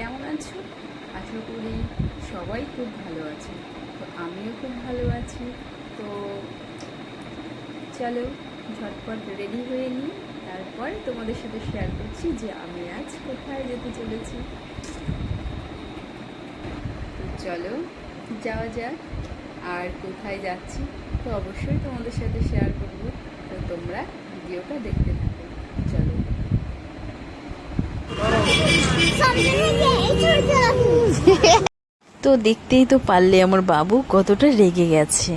কেমন আছো? আশা করি সবাই খুব ভালো আছে। তো আমিও খুব ভালো আছি। তো চলো, ঝটপট রেডি হয়ে নিই। তারপর তোমাদের সাথে শেয়ার করছি যে আমি আজ কোথায় যেতে চলেছি। তো চলো, যাওয়া যাক। আর কোথায় যাচ্ছি, তো অবশ্যই তোমাদের সাথে শেয়ার করব। তো তোমরা ভিডিওটা দেখতে থাকো। চলো। তো দেখতেই তো পারলে আমার বাবু কতটা রেগে গেছে।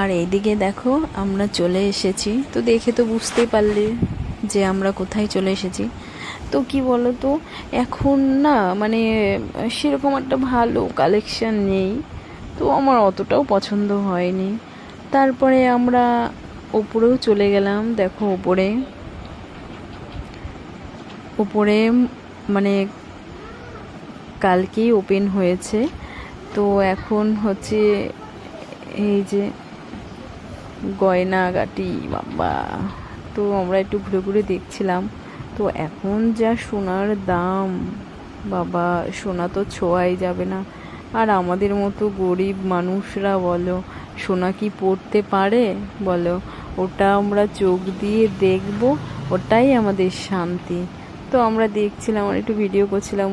আর এইদিকে দেখো, আমরা চলে এসেছি। তো দেখে তো বুঝতেই পারলে যে আমরা কোথায় চলে এসেছি। তো কি বলো তো এখন না মানে সেরকম একটা ভালো কালেকশন নেই। তো আমার অতটাও পছন্দ হয়নি। তারপরে আমরা ওপরেও চলে গেলাম, দেখো ওপরে। ওপরে মানে কালকেই ওপেন হয়েছে। তো এখন হচ্ছে এই যে গয়নাগাটি, বাবা। তো আমরা একটু ঘুরে ঘুরে দেখছিলাম। তো এখন যা সোনার দাম, বাবা, সোনা তো ছোঁয়াই যাবে না। আর আমাদের মতো গরিব মানুষরা বলো, সোনা কি পড়তে পারে? বলো, ওটা আমরা চোখ দিয়ে দেখব, ওটাই আমাদের শান্তি। তো আমরা দেখছিলাম একটু ভিডিও করছিলাম।